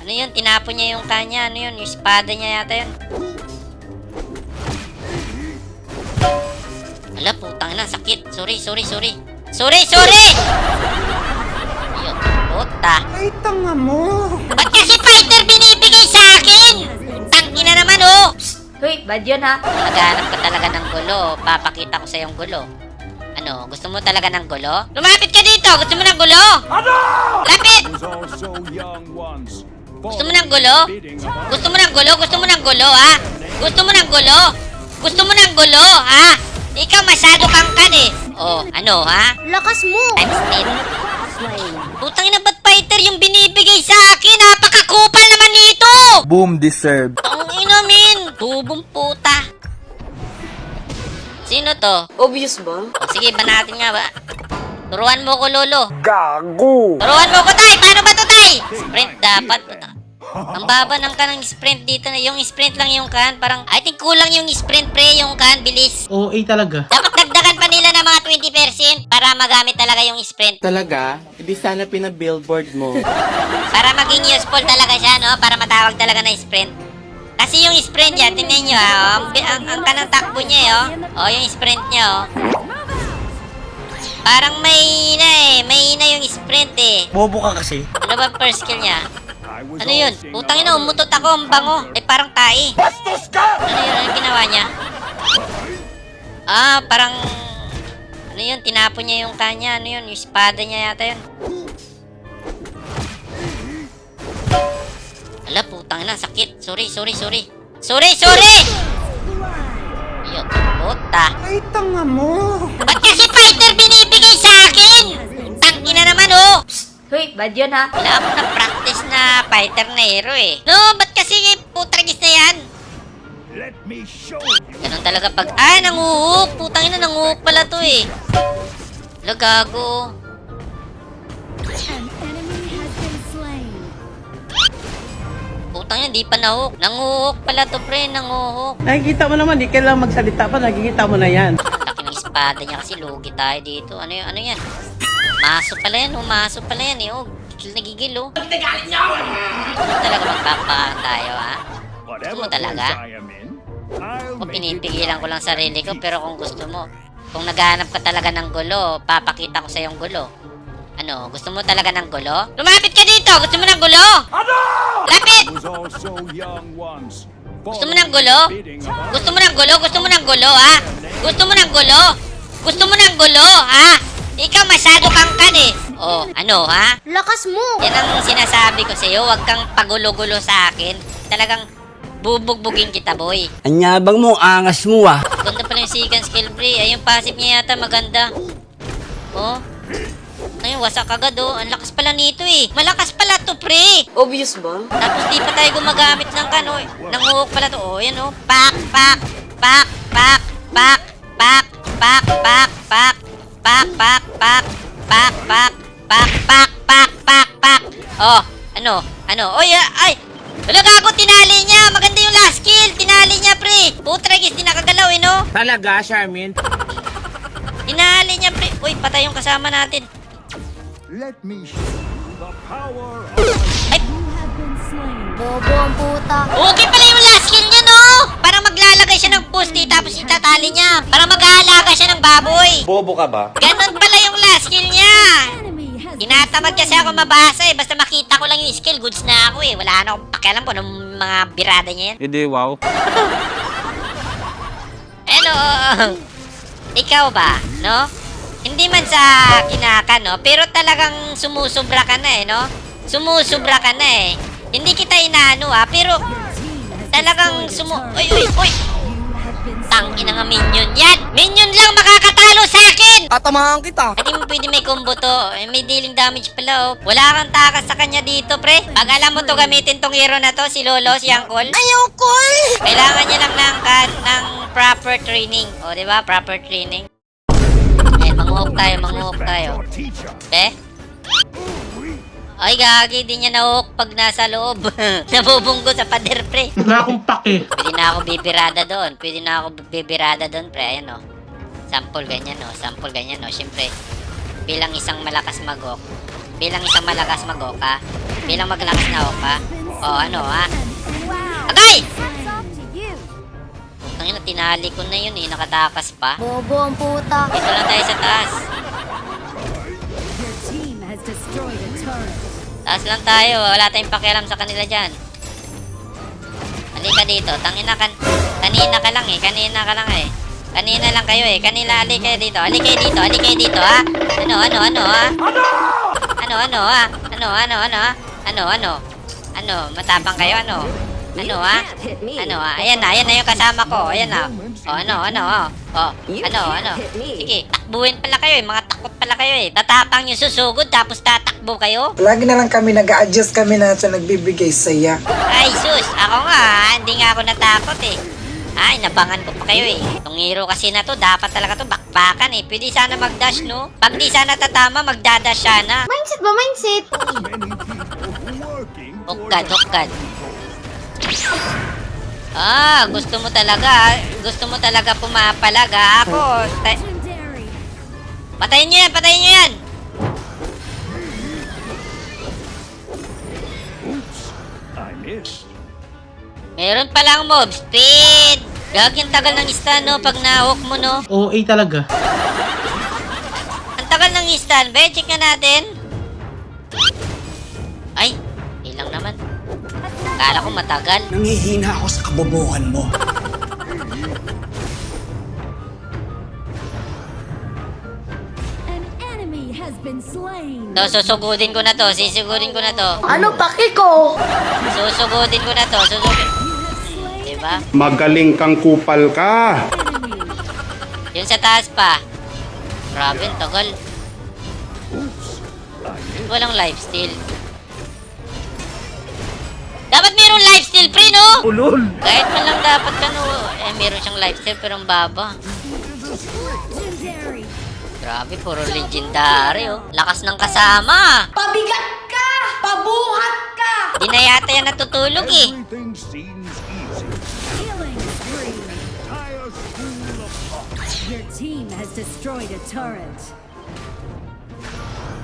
Ano yun? Tinapon niya yung kanya. Ano yun? Yung espada niya yata yun. Ala, putang na. Sakit. Sorry, sorry, sorry. Sorry, sorry! Ayun, puta. Ay, tanga mo! Ba't kasi fighter binibigay sa akin? Tangin na naman, oh! Hoy, bad yun ha. Naghanap ka talaga ng gulo. Papakita ko sa yung gulo. Ano, gusto mo talaga ng gulo? Lumapit ka dito! Gusto mo ng gulo? Ano? Lapit! Gusto mo ng gulo? Gusto mo ng gulo? Gusto mo ng gulo, ha? Gusto mo ng gulo? Gusto mo ng gulo, ha? Ikaw masyado kang kan eh. Oh, ano, ha? Lakas mo! Times 10. Putang ina, ba't fighter yung binibigay sa akin? Napakakupal naman nito! Boom deserved. Ang ina, min! Bubong puta. Sino to? Obvious ba? O, sige, banatin nga ba? Turuan mo ko, Lolo. Gago! Turuan mo ko, Tay! Paano ba to, Tay? Sprint dapat. Ang baba ng kanang sprint dito na. Yung sprint lang yung kan. Parang, I think kulang yung sprint pre, yung kan. Bilis. OA talaga. Dapat dagdagan pa nila ng mga 20% para magamit talaga yung sprint. Talaga? Hindi sana pina-billboard mo. Para maging useful talaga siya, no? Para matawag talaga na sprint. Kasi yung sprint niya, tingnan nyo, ha? Oh, ang, ang, ang kanang takbo niya, eh, oh. Oh, yung sprint niya, oh. Parang may ina eh. May ina yung sprint eh. Bobo ka kasi. Ano ba first skill niya? Ano yun? Putang ina, umutot ako, ang bango. Eh, parang tae. Ano yun? Ano ginawa niya? Ah, parang... Ano yun? Tinapon niya yung kanya. Ano yun? Yung espada niya yata yun. Ala, putang ina, sakit. Sorry, sorry, sorry. Sorry, sorry! Ayun, puta. Ay, tanga mo! Ba't kasi fighter sa akin? Tangin na naman, oh! Hoy, bad yun ha. Wala akong na-practice na fighter na hero eh. No, ba't kasi putragis na yan? Let me show you. Ganun talaga pag... Ay, nanguhuk! Putang ina, nanguhuk pala to eh. Wala, gago. Putang ina, di pa nahook. Nanguhuk pala to, pre. Nanguhuk. Nakikita mo naman, di kailangan magsalita pa, nakikita mo na yan. Espada niya kasi lugi tayo dito. Ano yun? Ano yan? Maso pala yan, oh. Maso pala yan, eh. Oh, gigil na gigil, oh. Nagalit niyo ako! talaga magpapaan tayo, ha? Whatever mo talaga? it pinipigilan ko lang sarili ko, pero kung gusto mo, kung naghahanap ka talaga ng gulo, papakita ko sa yung gulo. Ano, gusto mo talaga ng gulo? Lumapit ka dito! Gusto mo ng gulo? Ano? Lapit! Gusto mo ng gulo? Gusto mo ng gulo? Gusto mo ng gulo, ha? Gusto mo ng gulo? Gusto mo ng gulo, ha? Ikaw masyado kang kan eh. Oh, ano, ha? Lakas mo! Yan ang sinasabi ko sa'yo, huwag kang pagulo-gulo sa akin. Talagang bubugbugin kita, boy. Anyabang mo, angas mo ah. Ganda pala yung second skill, pre. Ay, yung passive niya yata maganda. Oh. Ayun, wasak agad, oh. Ang lakas pala nito, eh. Malakas pala to, pre. Obvious ba? Tapos di pa tayo gumagamit ng kano. eh. Nanguhok pala to. Oh, yan, oh. Pak, pak, pak, pak, pak, pak, pak, pak, pak, pak, pak, pak, pak, pak, pak, pak, pak, pak, pak. Oh, ano? Ano? Oy, ah, ay! Wala gago, tinali niya. Maganda yung last kill. Tinali niya, pre. Putragis, di nakagalaw, eh, no? Talaga, Charmin? Tinali niya, pre. Uy, patay yung kasama natin. Let me show you the power of Ay, Bobo ang puta. okay pala yung last kill niya, no? Parang maglalagay siya ng pusti tapos itatali niya. Parang mag-aalaga siya ng baboy. Bobo ka ba? Ganon pala yung last kill niya. Tinatamad kasi ako mabasa eh. Basta makita ko lang yung skill, goods na ako eh. Wala na akong pakialam po ng mga birada niya yan. Hindi, wow. Hello! Ikaw ba, no? Hindi man sa kinaka, no? Pero talagang sumusubra ka na eh, no? Sumusubra ka na eh. Hindi kita inaano ah, pero talagang sumu... Uy, uy, uy! Tangin na nga minion yan! Minion lang akin! Tatamahan kita. Hindi mo pwede may combo to. Eh, may dealing damage pala, oh. Wala kang takas sa kanya dito, pre. Pag alam mo to gamitin tong hero na to, si Lolo, si Angkol. Ayaw, Kol! Kailangan niya lang ng, kan, ng proper training. O, di ba? Proper training. Eh, manguhok tayo, manguhok tayo. Eh? Ay, gagi, di niya nahuhok pag nasa loob. Nabubunggo sa pader, pre. Wala akong pake. Pwede na ako bibirada doon. Pwede na ako bibirada doon, pre. Ayan, oh. Sample ganyan, oh. Sample ganyan, oh. Siyempre, bilang isang malakas magok, bilang isang malakas magok, ha? Bilang maglakas na oka, Oh, ano ha? Agay! You. Tangina, tinali ko na yun eh. Nakatakas pa. Bobo ang puta. Dito lang tayo sa taas. Taas lang tayo. Wala tayong pakialam sa kanila dyan. Halika dito. Tangina kan... Kanina ka lang eh. Kanina ka lang eh. Kanina lang kayo eh. Kanila halika kayo dito. Halika kayo dito. Halika kayo dito ha. Ano, ano, ano ha? Ano, ano ha? Ano, ano, ano ha? Ano, ano? Ano? Matapang kayo? Ano? Ano ha? Ano ha? Ayan na. Ayan na yung kasama ko. Ayan na. O, ano, ano, oh. O, ano, ano? Sige. Takbuhin pala kayo eh. Mga takot pala kayo eh. Tatapang yung susugod tapos tatakbo kayo. Lagi na lang kami nag-a-adjust kami na sa nagbibigay saya. Ay, sus! Ako nga, ah, hindi nga ako natakot eh. Ay, nabangan ko pa kayo eh. Itong hero kasi na to, dapat talaga to bakbakan eh. Pwede sana mag-dash, no? Pag di sana tatama, magdadash sana. Mindset ba? Mindset? Working toward Hukkad, hukkad. Ah, gusto mo talaga, gusto mo talaga pumapalag ah. Ako, patayin nyo yan, patayin nyo yan! I missed. Meron palang mob speed! Gaging tagal ng stun, no? Pag na-hook mo, no? OA talaga. Ang tagal ng stun, be, check nga natin. Ay, ilang naman. Kala ko matagal. Nangihina ako sa kabobohan mo. To, susugudin ko na to, sisugudin ko na to. Ano paki ko? Susugudin ko na to, susugudin. Slain Diba? Magaling kang kupal ka. enemy. Yun sa taas pa. Grabe, ang tagal. Walang lifesteal. Dapat mayroong lifesteal, pre, no? Ulol. Kahit man lang dapat ka, no? Eh, meron siyang lifesteal, pero ang baba. Grabe, puro legendary, oh. Lakas ng kasama. Pabigat ka! Pabuhat ka! Di na yata yan natutulog, eh. Team has destroyed a turret.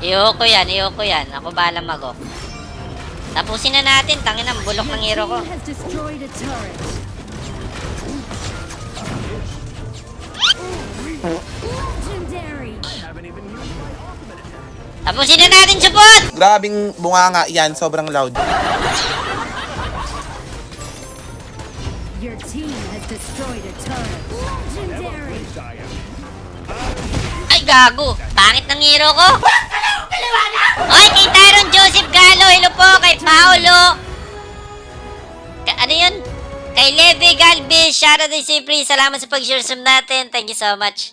Iyoko yan, iyoko yan. Ako bahala mag Tapusin na natin, tangin ang bulok ng hero ko. Team has destroyed a turret. Legendary. Tapusin na natin, support! Grabing bunganga yan, sobrang loud. Your team has destroyed a turret. Gago! Pangit ng hero ko! Oy, kay Tyron Joseph Galo, hello po, kay Paolo! Ka- ano yun? Kay Levi Galvez, shoutout din si Pri, salamat sa pag-share natin, thank you so much.